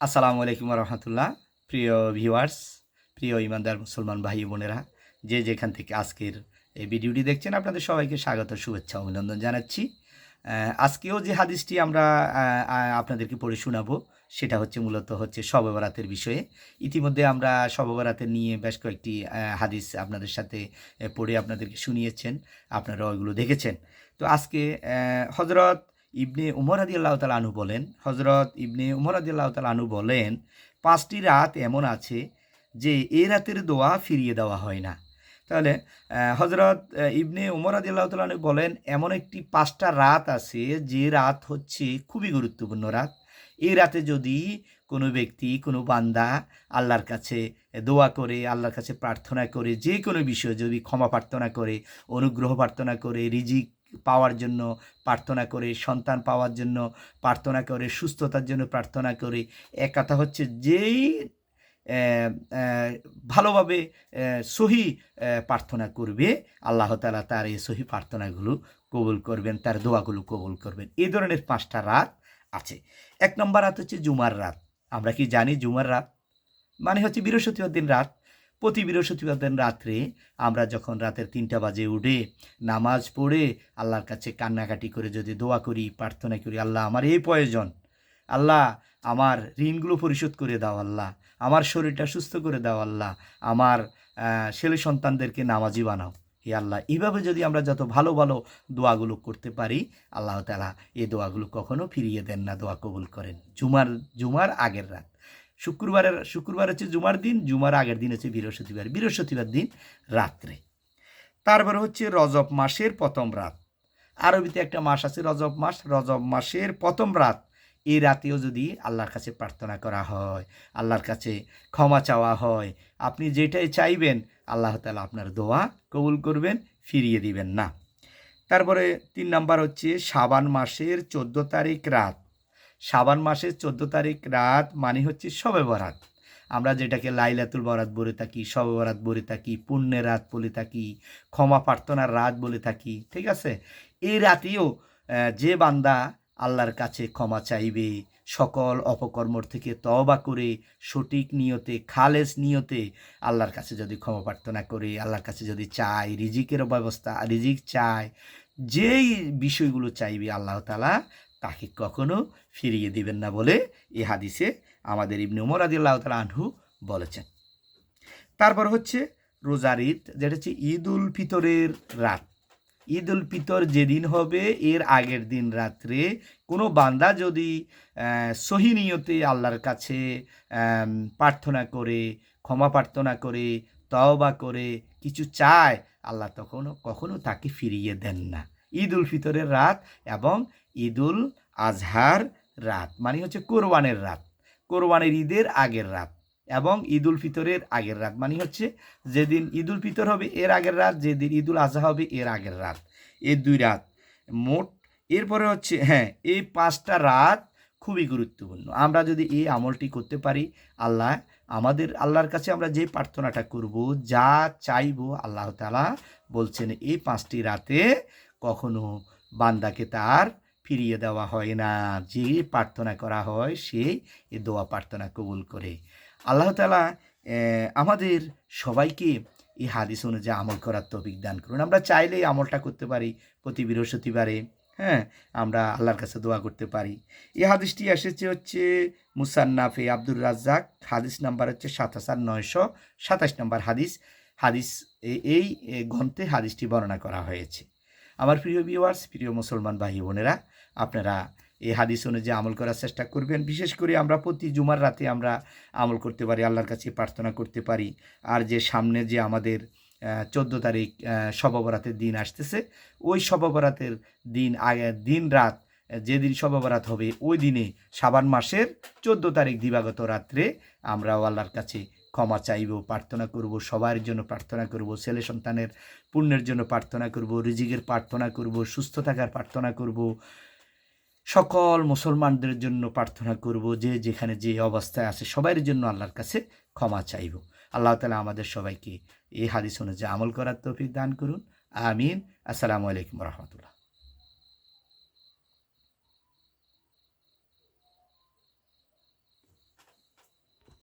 আসসালামু আলাইকুম রহমতুল্লাহ প্রিয় ভিউয়ার্স, প্রিয় ইমানদার মুসলমান ভাই বোনেরা, যে যেখান থেকে আজকের এই ভিডিওটি দেখছেন, আপনাদের সবাইকে স্বাগত, শুভেচ্ছা, অভিনন্দন জানাচ্ছি। আজকেও যে হাদিসটি আমরা আপনাদেরকে পড়ে শোনাবো, সেটা হচ্ছে মূলত হচ্ছে শবে বরাতের বিষয়ে। ইতিমধ্যে আমরা শবে বরাতের নিয়ে বেশ কয়েকটি হাদিস আপনাদের সাথে পড়ে আপনাদেরকে শুনিয়েছেন আপনারা ওইগুলো দেখেছেন। তো আজকে হজরত ইবনে উমর আদি আল্লাহ তালা আনু বলেন হজরত ইবনে উমর আদি আল্লাহ তালা আনু বলেন, পাঁচটি রাত এমন আছে যে এই রাতের দোয়া ফিরিয়ে দেওয়া হয় না। তাহলে হজরত ইবনে উমর আদি আল্লাহ তালা আনু বলেন, এমন একটি পাঁচটা রাত আছে যে রাত হচ্ছে খুবই গুরুত্বপূর্ণ রাত। এই রাতে যদি কোনো ব্যক্তি, কোনো বান্দা আল্লাহর কাছে দোয়া করে, আল্লাহর কাছে প্রার্থনা করে, যে কোনো বিষয়ে যদি ক্ষমা প্রার্থনা করে, অনুগ্রহ প্রার্থনা করে, রিজিক পাওয়ার জন্য প্রার্থনা করে, সন্তান পাওয়ার জন্য প্রার্থনা করে, সুস্থতার জন্য প্রার্থনা করে। এক কথা হচ্ছে যেই ভালোভাবে সহি প্রার্থনা করবে, আল্লাহ তালা তার এই সহি প্রার্থনাগুলো কবুল করবেন, তার দোয়াগুলো কবুল করবেন। এই ধরনের পাঁচটা রাত আছে। এক নম্বর রাত হচ্ছে জুমার রাত। আমরা কি জানি জুমার রাত? মানে হচ্ছে বৃহস্পতিবার দিন রাত। প্রতি বৃহস্পতিবার দিন রাত্রে আমরা যখন রাতের তিনটা বাজে উঠে নামাজ পড়ে আল্লাহর কাছে কান্নাকাটি করে যদি দোয়া করি, প্রার্থনা করি, আল্লাহ, আমার এই প্রয়োজন। আল্লাহ, আমার ঋণগুলো পরিশোধ করে দাও, আল্লাহ। আমার শরীরটা সুস্থ করে দাও, আল্লাহ। আমার ছেলে সন্তানদেরকে নামাজি বানাও। হে আল্লাহ, এইভাবে যদি আমরা যত ভালো ভালো দোয়াগুলো করতে পারি, আল্লাহ তালা এই দোয়াগুলো কখনো ফিরিয়ে দেন না, দোয়া কবুল করেন। জুমার জুমার আগের রাত। শুক্রবারের, শুক্রবার হচ্ছে জুমার দিন, জুমার আগের দিন হচ্ছে বৃহস্পতিবার। বৃহস্পতিবার দিন রাত্রে। তারপরে হচ্ছে রজব মাসের প্রথম রাত। আরবিতে একটা মাস আছে রজব মাস। রজব মাসের প্রথম রাত। এই রাতেও যদি আল্লাহর কাছে প্রার্থনা করা হয়, আল্লাহর কাছে ক্ষমা চাওয়া হয়, আপনি যেটাই চাইবেন, আল্লাহ তালা আপনার দোয়া কবুল করবেন, ফিরিয়ে দিবেন না। তারপরে তিন নাম্বার হচ্ছে শাবান মাসের চোদ্দ তারিখ রাত। শাবান মাসের চোদ্দ তারিখ রাত মানে হচ্ছে শবে বরাত। আমরা যেটাকে লাইলাতুল বরাত বলে থাকি, শবে বরাত বলে থাকি, পুণ্যের রাত বলে থাকি, ক্ষমা প্রার্থনার রাত বলে থাকি, ঠিক আছে? এই রাতেও যে বান্দা আল্লাহর কাছে ক্ষমা চাইবে, সকল অপকর্মর থেকে তওবা করে, সঠিক নিয়তে, খালেস নিয়তে আল্লাহর কাছে যদি ক্ষমা প্রার্থনা করে, আল্লাহর কাছে যদি চায়, রিজিকের ব্যবস্থা, রিজিক চায়, যেই বিষয়গুলো চাইবে আল্লাহ তালা তাকে কখনো ফিরিয়ে দিবেন না বলে এই হাদিসে আমাদের ইবনে উমর আদি আল্লাহ তালা আনহু বলেছেন। তারপর হচ্ছে রোজার ঈদ যেটা হচ্ছে ঈদ উল ফিতরের রাত। ঈদ উল ফিতর যেদিন হবে এর আগের দিন রাত্রে কোনো বান্দা যদি আহ, সহি নিয়তে আল্লাহর কাছে প্রার্থনা করে ক্ষমা প্রার্থনা করে তওবা করে কিছু চায় আল্লাহ তখনও কখনো তাকে ফিরিয়ে দেন না। ঈদ উল ফিতরের রাত এবং ঈদ উল আজহার রাত মানে হচ্ছে কোরবানের রাত, কোরবানের ঈদের আগের রাত এবং ঈদ উল ফিতরের আগের রাত মানে হচ্ছে যেদিন ঈদ উল ফিতর হবে এর আগের রাত, যেদিন ঈদ উল আজহা হবে এর আগের রাত, এই দুই রাত। মোট এরপরে হচ্ছে হ্যাঁ এই পাঁচটা রাত খুবই গুরুত্বপূর্ণ। আমরা যদি এই আমলটি করতে পারি, আল্লাহ আমাদের, আল্লাহর কাছে আমরা যে প্রার্থনাটা করব, যা চাইব, আল্লাহ তালা বলছেন এই পাঁচটি রাতে কখনো বান্দাকে তার ফিরিয়ে দেওয়া হয় না। যে প্রার্থনা করা হয়, সে এ দোয়া প্রার্থনা কবুল করে। আল্লাহ তালা আমাদের সবাইকে এই হাদিস অনুযায়ী আমল করার তৌফিক দান করুন। আমরা চাইলেই আমলটা করতে পারি প্রতি বৃহস্পতিবারে হ্যাঁ? আমরা আল্লাহর কাছে দোয়া করতে পারি। এই হাদিসটি এসেছে হচ্ছে মুসান্নাফে আব্দুর রাজ্জাক। হাদিস নাম্বার হচ্ছে সাত হাজার নয়শো সাতাশ নম্বর হাদিস। হাদিস এই গ্রন্থে হাদিসটি বর্ণনা করা হয়েছে। আমার প্রিয় ভিউয়ার্স প্রিয় মুসলমান ভাই বোনেরা আপনারা এই হাদিস অনুযায়ী আমল করার চেষ্টা করবেন। বিশেষ করে আমরা প্রতি জুমার রাতে আমরা আমল করতে পারি আল্লাহর কাছে প্রার্থনা করতে পারি। আর যে সামনে যে আমাদের চোদ্দ তারিখ আহ, শববরাতের দিন আসতেছে ওই শববরাতের দিন আগে দিন রাত যেদিন শববরাত হবে ওই দিনে সাবান মাসের চোদ্দ তারিখ দিবাগত রাত্রে আমরাও আল্লাহর কাছে ক্ষমা চাইব, প্রার্থনা করব, সবার জন্য প্রার্থনা করব, ছেলে সন্তানের পুণ্যের জন্য প্রার্থনা করব, রিজিকের প্রার্থনা করব, সুস্থ থাকার প্রার্থনা করব, সকল মুসলমানদের জন্য প্রার্থনা করব, যে যেখানে যে অবস্থায় আছে সবার জন্য আল্লাহর কাছে ক্ষমা চাইব। আল্লাহ তালা আমাদের সবাইকে এই হাদিস অনুযায়ী আমল করার তৌফিক দান করুন। আমিন। আসসালামু আলাইকুম রহমতুল্লাহ।